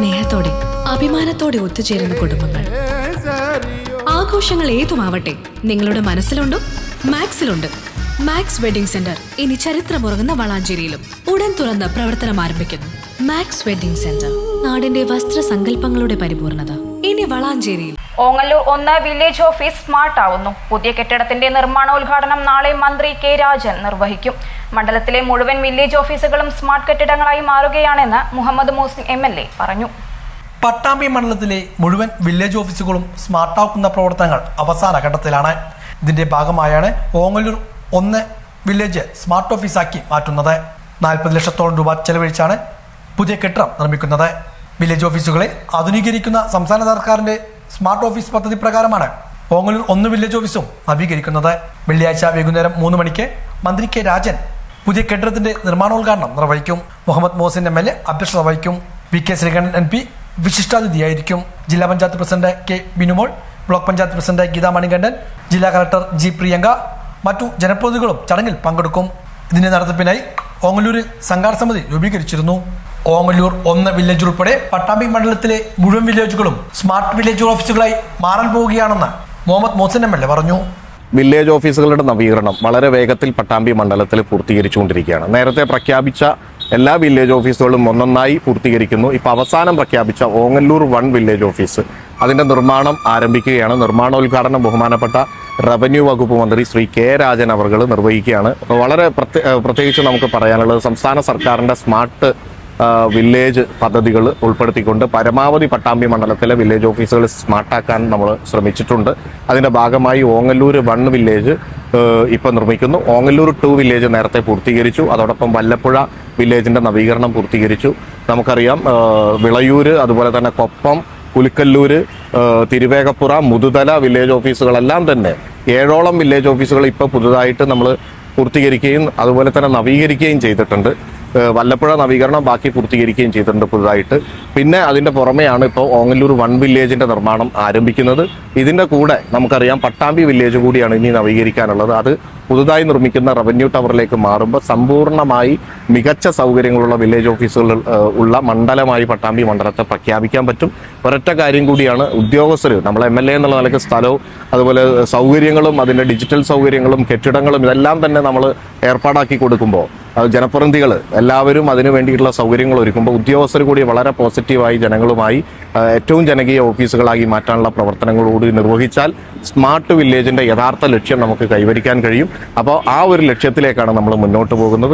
സ്നേഹത്തോടെ അഭിമാനത്തോടെ ഒത്തുചേരുന്ന കുടുംബങ്ങൾ. ആഘോഷങ്ങൾ ഏതുമാവട്ടെ നിങ്ങളുടെ മനസ്സിലുണ്ടോ മാക്സിലുണ്ട്. മാക്സ് വെഡിംഗ് സെന്റർ ഇനി ചരിത്രമുറങ്ങുന്ന വളാഞ്ചേരിയിലും ഉടൻ തുറന്ന് പ്രവർത്തനം ആരംഭിക്കുന്നു. മാക്സ് വെഡിംഗ് സെന്റർ നാടിന്റെ വസ്ത്രസങ്കല്പങ്ങളുടെ പരിപൂർണത. ഇനി വളാഞ്ചേരിയിൽ. ഓങ്ങല്ലൂർ ഒന്ന് വില്ലേജ് ഓഫീസ് സ്മാർട്ട് ആവുന്നു പുതിയ കെട്ടിടത്തിന്റെ നിർമ്മാണോദ്ഘാടനം നാളെ മന്ത്രി കെ രാജൻ നിർവഹിക്കും. മണ്ഡലത്തിലെ മുഴുവൻ വില്ലേജ് ഓഫീസുകളും സ്മാർട്ട് കെട്ടിടങ്ങളായി മാറുകയാണെന്ന് Muhammad Muhsin M L A പറഞ്ഞു. പട്ടാമ്പി മണ്ഡലത്തിലെ മുഴുവൻ വില്ലേജ് ഓഫീസുകളും സ്മാർട്ടാക്കുന്ന പ്രവർത്തനങ്ങൾ അവസാന ഘട്ടത്തിലാണ്. ഇതിന്റെ ഭാഗമായാണ് ഓങ്ങല്ലൂർ ഒന്ന് വില്ലേജ് സ്മാർട്ട് ഓഫീസാക്കി മാറ്റുന്നത്. നാൽപ്പത് ലക്ഷത്തോളം രൂപ ചെലവഴിച്ചാണ് പുതിയ കെട്ടിടം നിർമ്മിക്കുന്നത്. വില്ലേജ് ഓഫീസുകളെ ആധുനീകരിക്കുന്ന സംസ്ഥാന സർക്കാരിന്റെ സ്മാർട്ട് ഓഫീസ് പദ്ധതി പ്രകാരമാണ് ഓങ്ങല്ലൂർ ഒന്ന് വില്ലേജ് ഓഫീസും നവീകരിക്കുന്നത്. വെള്ളിയാഴ്ച വൈകുന്നേരം മൂന്ന് മണിക്ക് മന്ത്രി കെ രാജൻ പുതിയ കെട്ടിടത്തിന്റെ നിർമ്മാണോദ്ഘാടനം നിർവഹിക്കും. Muhammad Mohsin M L A അധ്യക്ഷത വഹിക്കും. V K Sreekandan M P വിശിഷ്ടാതിഥിയായിരിക്കും. ജില്ലാ panchayat president K Binumol block panchayat president Geetha Manikandan ജില്ലാ കളക്ടർ ജി പ്രിയങ്ക മറ്റു ജനപ്രതിനിധികളും ചടങ്ങിൽ പങ്കെടുക്കും. ഇതിന്റെ നടത്തിപ്പിനായി ഓങ്ങല്ലൂരിൽ സംഘാട സമിതി രൂപീകരിച്ചിരുന്നു. ഓങ്ങല്ലൂർ ഒന്ന് വില്ലേജ് ഉൾപ്പെടെ പട്ടാമ്പി മണ്ഡലത്തിലെ മുഴുവൻ വില്ലേജുകളും സ്മാർട്ട് വില്ലേജ് ഓഫീസുകളായി മാറാൻ പോവുകയാണെന്ന് Muhammad Mohsin M L A പറഞ്ഞു. വില്ലേജ് ഓഫീസുകളുടെ നവീകരണം വളരെ വേഗത്തിൽ പട്ടാമ്പി മണ്ഡലത്തിൽ പൂർത്തീകരിച്ചുകൊണ്ടിരിക്കുകയാണ്. നേരത്തെ പ്രഖ്യാപിച്ച എല്ലാ വില്ലേജ് ഓഫീസുകളും ഒന്നൊന്നായി പൂർത്തീകരിക്കുന്നു. ഇപ്പോൾ അവസാനം പ്രഖ്യാപിച്ച ഓങ്ങല്ലൂർ വൺ വില്ലേജ് ഓഫീസ്. അതിന്റെ നിർമ്മാണം ആരംഭിക്കുകയാണ്. നിർമ്മാണോദ്ഘാടനം ബഹുമാനപ്പെട്ട റവന്യൂ വകുപ്പ് മന്ത്രി ശ്രീ കെ രാജൻ അവർ നിർവഹിക്കുകയാണ്. വളരെ പ്രത്യേ- പ്രത്യേകിച്ച് നമുക്ക് പറയാനുള്ളത് സംസ്ഥാന സർക്കാരിന്റെ സ്മാർട്ട് വില്ലേജ് പദ്ധതികൾ ഉൾപ്പെടുത്തിക്കൊണ്ട് പരമാവധി പട്ടാമ്പി മണ്ഡലത്തിലെ വില്ലേജ് ഓഫീസുകൾ സ്മാർട്ടാക്കാൻ നമ്മൾ ശ്രമിച്ചിട്ടുണ്ട്. അതിന്റെ ഭാഗമായി ഓങ്ങല്ലൂർ വൺ വില്ലേജ് ഇപ്പോൾ ഇപ്പം നിർമ്മിക്കുന്നു. ഓങ്ങല്ലൂർ ടു വില്ലേജ് നേരത്തെ പൂർത്തീകരിച്ചു. അതോടൊപ്പം വല്ലപ്പുഴ വില്ലേജിന്റെ നവീകരണം പൂർത്തീകരിച്ചു. നമുക്കറിയാം വിളയൂര് അതുപോലെ തന്നെ കൊപ്പം പുലിക്കല്ലൂര് ഏഹ്, തിരുവേഗപ്പുറ മുതുതല വില്ലേജ് ഓഫീസുകളെല്ലാം തന്നെ ഏഴോളം വില്ലേജ് ഓഫീസുകൾ ഇപ്പോൾ പുതുതായിട്ട് നമ്മൾ പൂർത്തീകരിക്കുകയും അതുപോലെ തന്നെ നവീകരിക്കുകയും ചെയ്തിട്ടുണ്ട്. വല്ലപ്പുഴ നവീകരണം ബാക്കി പൂർത്തീകരിക്കുകയും ചെയ്തിട്ടുണ്ട് പുതുതായിട്ട്. പിന്നെ അതിന്റെ പുറമെയാണ് ഇപ്പോൾ ഓങ്ങല്ലൂർ വൺ വില്ലേജിന്റെ നിർമ്മാണം ആരംഭിക്കുന്നത്. ഇതിന്റെ കൂടെ നമുക്കറിയാം പട്ടാമ്പി വില്ലേജ് കൂടിയാണ് ഇനി നവീകരിക്കാനുള്ളത്. അത് പുതുതായി നിർമ്മിക്കുന്ന റവന്യൂ ടവറിലേക്ക് മാറുമ്പോൾ സമ്പൂർണമായി മികച്ച സൗകര്യങ്ങളുള്ള വില്ലേജ് ഓഫീസുകൾ ഉള്ള മണ്ഡലമായി പട്ടാമ്പി മണ്ഡലത്തെ പ്രഖ്യാപിക്കാൻ പറ്റും. ഒരൊറ്റ കാര്യം കൂടിയാണ് ഉദ്യോഗസ്ഥർ നമ്മൾ എം എൽ എ എന്നുള്ള നിലയ്ക്ക് സ്ഥലവും അതുപോലെ സൗകര്യങ്ങളും അതിന്റെ ഡിജിറ്റൽ സൗകര്യങ്ങളും കെട്ടിടങ്ങളും ഇതെല്ലാം തന്നെ നമ്മൾ ഏർപ്പാടാക്കി കൊടുക്കുമ്പോൾ ജനപ്രതിനിധികൾ എല്ലാവരും അതിനു വേണ്ടിയിട്ടുള്ള സൗകര്യങ്ങൾ ഒരുക്കുമ്പോൾ ഉദ്യോഗസ്ഥർ കൂടി വളരെ പോസിറ്റീവായി ജനങ്ങളുമായി ഏറ്റവും ജനകീയ ഓഫീസുകളാക്കി മാറ്റാനുള്ള പ്രവർത്തനങ്ങളോട് നിർവഹിച്ചാൽ സ്മാർട്ട് വില്ലേജിന്റെ യഥാർത്ഥ ലക്ഷ്യം നമുക്ക് കൈവരിക്കാൻ കഴിയും. അപ്പോൾ ആ ഒരു ലക്ഷ്യത്തിലേക്കാണ് നമ്മൾ മുന്നോട്ട് പോകുന്നത്.